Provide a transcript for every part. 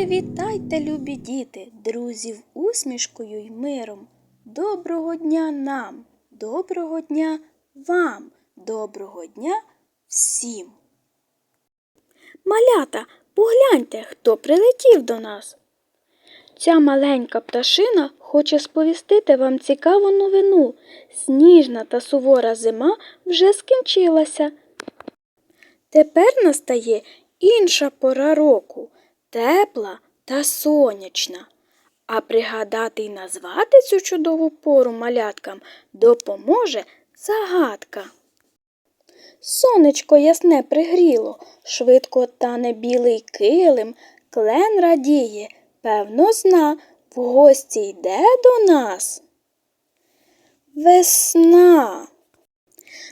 Привітайте, любі діти, друзів усмішкою й миром. Доброго дня нам, доброго дня вам, доброго дня всім. Малята, погляньте, хто прилетів до нас. Ця маленька пташина хоче сповістити вам цікаву новину. Сніжна та сувора зима вже скінчилася. Тепер настає інша пора року, тепла та сонячна. А пригадати й назвати цю чудову пору маляткам допоможе загадка. Сонечко ясне пригріло, швидко тане білий килим, клен радіє, певно, зна, в гості йде до нас. Весна.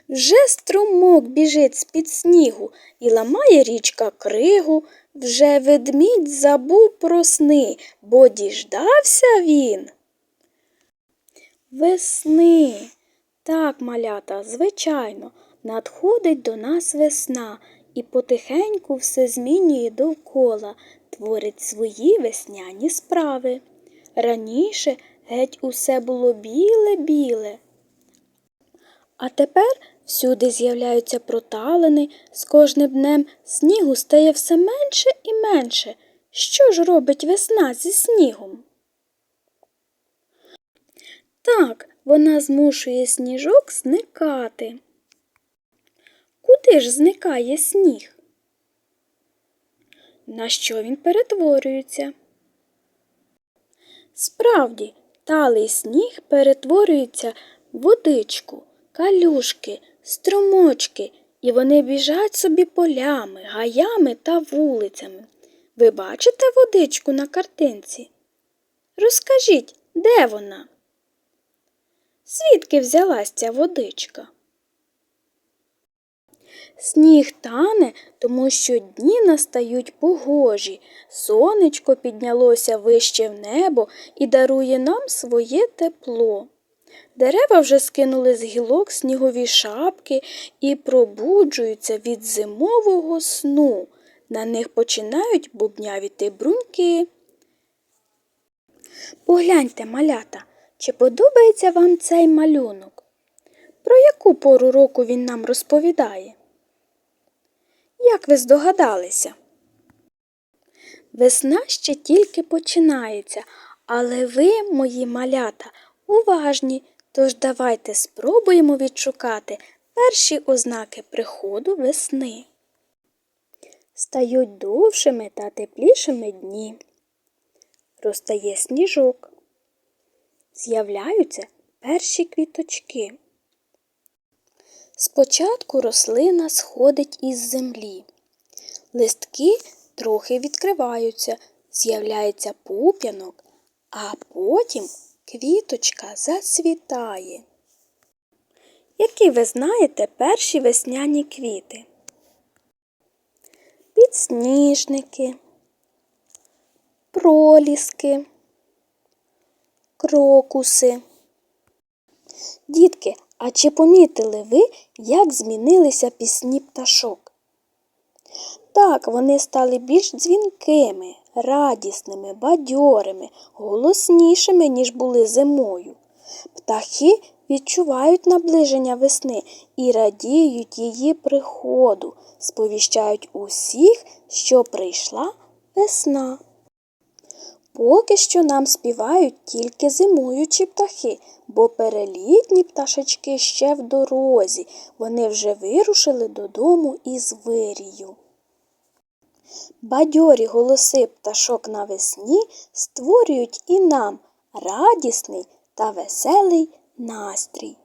Вже струмок біжить з-під снігу і ламає річка кригу. Вже ведмідь забув про сни, бо діждався він. Весни. Так, малята, звичайно, надходить до нас весна і потихеньку все змінює довкола, творить свої весняні справи. Раніше геть усе було біле-біле. А тепер всюди з'являються проталини, з кожним днем снігу стає все менше і менше. Що ж робить весна зі снігом? Так, вона змушує сніжок зникати. Куди ж зникає сніг? На що він перетворюється? Справді, талий сніг перетворюється в водичку, калюшки, струмочки, і вони біжать собі полями, гаями та вулицями. Ви бачите водичку на картинці? Розкажіть, де вона? Звідки взялась ця водичка? Сніг тане, тому що дні настають погожі, сонечко піднялося вище в небо і дарує нам своє тепло. Дерева вже скинули з гілок снігові шапки і пробуджуються від зимового сну. На них починають бубнявіти бруньки. Погляньте, малята, чи подобається вам цей малюнок? Про яку пору року він нам розповідає? Як ви здогадалися? Весна ще тільки починається, але ви, мої малята, уважні, тож давайте спробуємо відшукати перші ознаки приходу весни. Стають довшими та теплішими дні. Розтає сніжок. З'являються перші квіточки. Спочатку рослина сходить із землі. Листки трохи відкриваються, з'являється пуп'янок, а потім квіточка зацвітає. Які ви знаєте перші весняні квіти? Підсніжники, проліски, крокуси. Дітки, а чи помітили ви, як змінилися пісні пташок? Так, вони стали більш дзвінкими, радісними, бадьорими, голоснішими, ніж були зимою. Птахи відчувають наближення весни і радіють її приходу, сповіщають усіх, що прийшла весна. Поки що нам співають тільки зимуючі птахи, бо перелітні пташечки ще в дорозі, вони вже вирушили додому із вирію. Бадьорі голоси пташок навесні створюють і нам радісний та веселий настрій.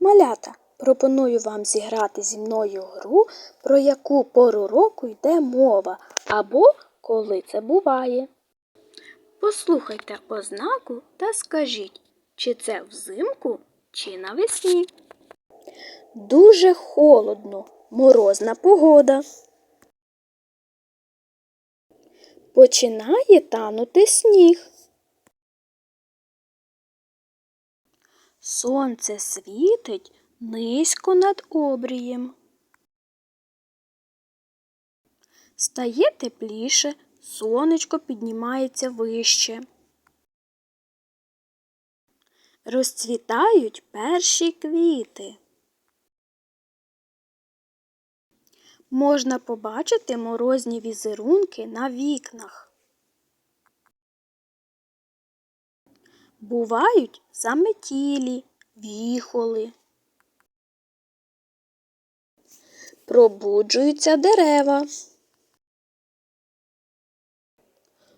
Малята, пропоную вам зіграти зі мною гру, про яку пору року йде мова, або коли це буває. Послухайте ознаку та скажіть, чи це взимку, чи навесні. Дуже холодно, морозна погода. Починає танути сніг. Сонце світить низько над обрієм. Стає тепліше, сонечко піднімається вище. Розцвітають перші квіти. Можна побачити морозні візерунки на вікнах. Бувають заметілі, віхоли. Пробуджуються дерева.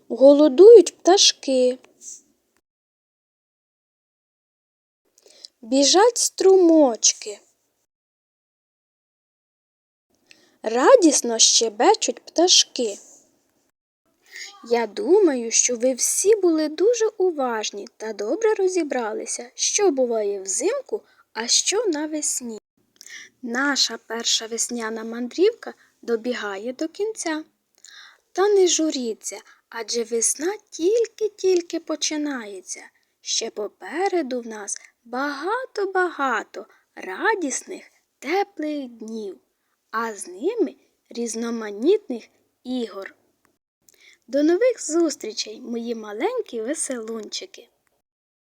Голодують пташки. Біжать струмочки. Радісно щебечуть пташки. Я думаю, що ви всі були дуже уважні та добре розібралися, що буває взимку, а що навесні. Наша перша весняна мандрівка добігає до кінця. Та не журіться, адже весна тільки-тільки починається. Ще попереду в нас багато-багато радісних, теплих днів, а з ними різноманітних ігор. До нових зустрічей, мої маленькі веселунчики!